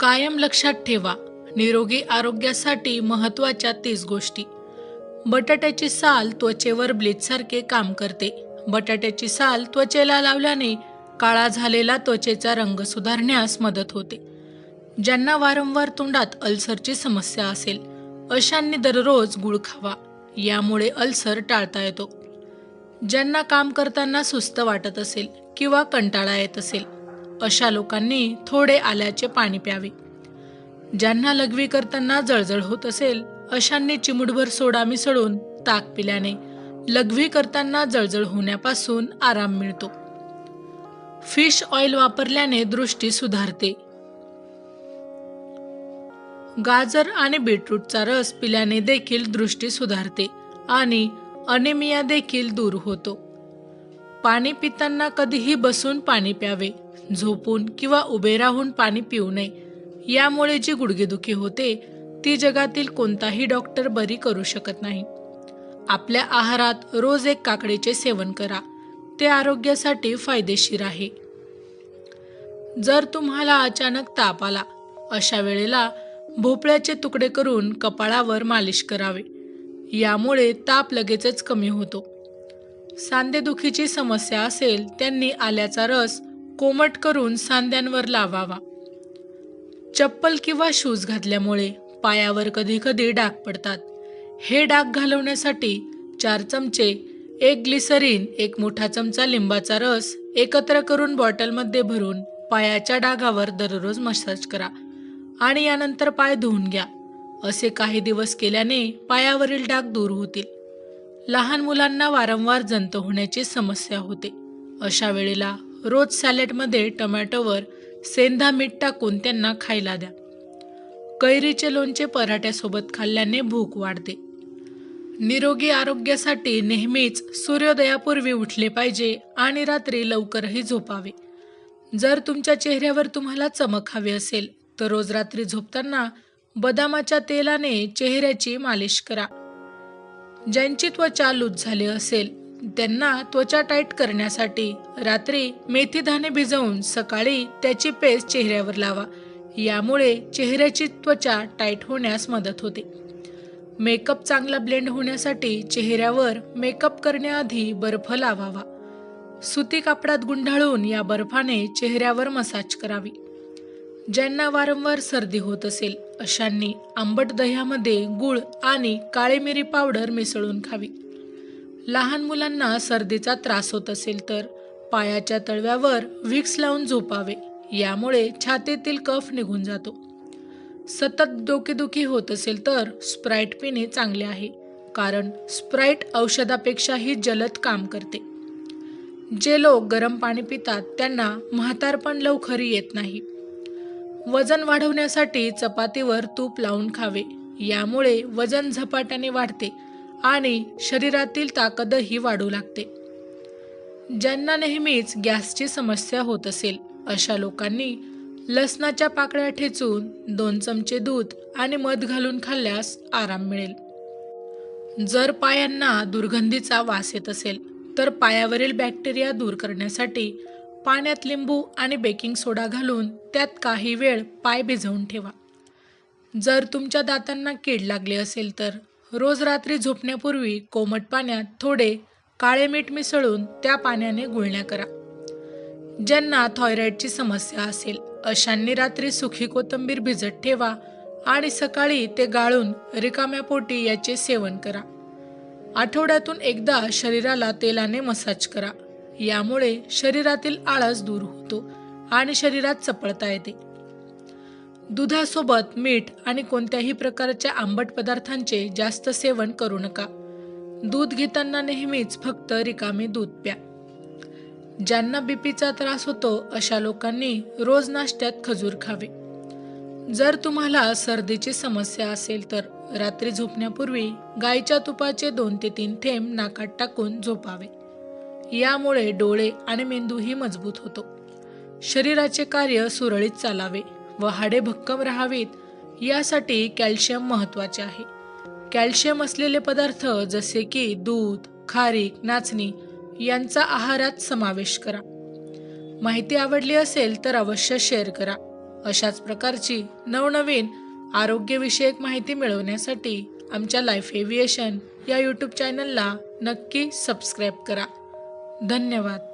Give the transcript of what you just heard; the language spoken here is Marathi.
कायम लक्षात ठेवा. निरोगी आरोग्यासाठी महत्त्वाच्या तीस गोष्टी. बटाट्याची साल त्वचेवर ब्लीचसारखे काम करते. बटाट्याची साल त्वचेला लावल्याने काळा झालेला त्वचेचा रंग सुधारण्यास मदत होते. ज्यांना वारंवार तोंडात अल्सरची समस्या असेल अशांनी दररोज गुळ खावा. यामुळे अल्सर टाळता येतो. ज्यांना काम करताना सुस्त वाटत असेल किंवा कंटाळा येत असेल अशा लोकांनी थोडे आल्याचे पाणी प्यावे. ज्यांना लघवी करताना जळजळ होत असेल अशांनी चिमुटभर सोडा मिसळून ताक पिल्याने लघवी करताना जळजळ होण्यापासून आराम मिळतो. फिश ऑइल वापरल्याने दृष्टी सुधारते. गाजर आणि बीटरूटचा रस पिल्याने देखील दृष्टी सुधारते आणि अनेमिया देखील दूर होतो. पाणी पिताना कधीही बसून पाणी प्यावे. झोपून किंवा उभे राहून पाणी पिऊ नये. यामुळे जी गुडघेदुखी होते ती जगातील कोणताही डॉक्टर बरी करू शकत नाही. आपल्या आहारात रोज एक काकडीचे सेवन करा. ते आरोग्यासाठी फायदेशीर आहे. जर तुम्हाला अचानक ताप आला अशा वेळेला भोपळ्याचे तुकडे करून कपाळावर मालिश करावे. यामुळे ताप लगेचच कमी होतो. सांधेदुखीची समस्या असेल त्यांनी आल्याचा रस कोमट करून सांध्यांवर लावावा. चप्पल किंवा शूज घातल्यामुळे पायावर कधी कधी डाग पडतात. हे डाग घालवण्यासाठी चार चमचे एक ग्लिसरीन एक मोठा चमचा लिंबाचा रस एकत्र करून बॉटलमध्ये भरून पायाच्या डागावर दररोज मसाज करा आणि यानंतर पाय धुवून घ्या. असे काही दिवस केल्याने पायावरील डाग दूर होतील. लहान मुलांना वारंवार जंत होण्याची समस्या होते. अशा वेळेला रोज सॅलेडमध्ये टोमॅटोवर सेंधा मीठ टाकून त्यांना खायला द्या. कैरीचे लोणचे पराठ्यासोबत खाल्ल्याने भूक वाढते. निरोगी आरोग्यासाठी नेहमीच सूर्योदयापूर्वी उठले पाहिजे आणि रात्री लवकरही झोपावे. जर तुमच्या चेहऱ्यावर तुम्हाला चमक हवी असेल तर रोज रात्री झोपताना बदामाच्या तेलाने चेहऱ्याची मालिश करा. ज्यांची त्वचा लूज झाली असेल त्यांना त्वचा टाईट करण्यासाठी रात्री मेथी दाणे भिजवून सकाळी त्याची पेस्ट चेहऱ्यावर लावा. यामुळे चेहऱ्याची त्वचा टाईट होण्यास मदत होते. मेकअप चांगला ब्लेंड होण्यासाठी चेहऱ्यावर मेकअप करण्याआधी बर्फ लावावा. सुती कापडात गुंडाळून या बर्फाने चेहऱ्यावर मसाज करावी. ज्यांना वारंवार सर्दी होत असेल अशांनी आंबट दह्यामध्ये गुळ आणि काळी मिरी पावडर मिसळून खावी. लहान मुलांना सर्दीचा त्रास होत असेल तर पायाच्या तळव्यावर विक्स लावून झोपावे. यामुळे छातीतील कफ निघून जातो. सतत डोकेदुखी होत असेल तर स्प्राईट पिणे चांगले आहे कारण स्प्राईट औषधापेक्षाही जलद काम करते. जे लोक गरम पाणी पितात त्यांना म्हातारपण लवकर येत नाही. वजन वाढवण्यासाठी चपातीवर तूप लावून खावे. यामुळे वजन झपाट्याने वाढते आणि शरीरातील ताकदही वाढू लागते. ज्यांना नेहमीच गॅसची समस्या होत असेल अशा लोकांनी लसणाच्या पाकळ्या ठेचून दोन चमचे दूध आणि मध घालून खाल्ल्यास आराम मिळेल. जर पायांना दुर्गंधीचा वास येत असेल तर पायावरील बॅक्टेरिया दूर करण्यासाठी पाण्यात लिंबू आणि बेकिंग सोडा घालून त्यात काही वेळ पाय भिजवून ठेवा. जर तुमच्या दातांना कीड लागली असेल तर रोज रात्री झोपण्यापूर्वी कोमट पाण्यात थोडे काळे मीठ मिसळून त्या पाण्याने गुळण्या करा. ज्यांना थायरॉईडची समस्या असेल अशांनी रात्री सुखी कोथिंबीर भिजत ठेवा आणि सकाळी ते गाळून रिकाम्या पोटी याचे सेवन करा. आठवड्यातून एकदा शरीराला तेलाने मसाज करा. यामुळे शरीरातील आळस दूर होतो आणि शरीरात चपळता येते. दुधासोबत मीठ आणि कोणत्याही प्रकारच्या आंबट पदार्थांचे जास्त सेवन करू नका. दूध घेताना नेहमीच फक्त रिकामे दूध प्या. ज्यांना बीपीचा त्रास होतो अशा लोकांनी रोज नाश्त्यात खजूर खावे. जर तुम्हाला सर्दीची समस्या असेल तर रात्री झोपण्यापूर्वी गाईच्या तुपाचे दोन ते तीन थेंब नाकात टाकून झोपावे. यामुळे डोळे आणि मेंदूही मजबूत होतो. शरीराचे कार्य सुरळीत चालावे. व हाडे भक्कम राहावीत यासाठी कॅल्शियम महत्त्वाचे आहे. कॅल्शियम असलेले पदार्थ जसे की दूध खारीक नाचणी यांचा आहारात समावेश करा. माहिती आवडली असेल तर अवश्य शेअर करा. अशाच प्रकारची नवनवीन आरोग्यविषयक माहिती मिळवण्यासाठी आमच्या लाईफ एव्हिएशन या यूट्यूब चॅनलला नक्की सबस्क्राईब करा. धन्यवाद.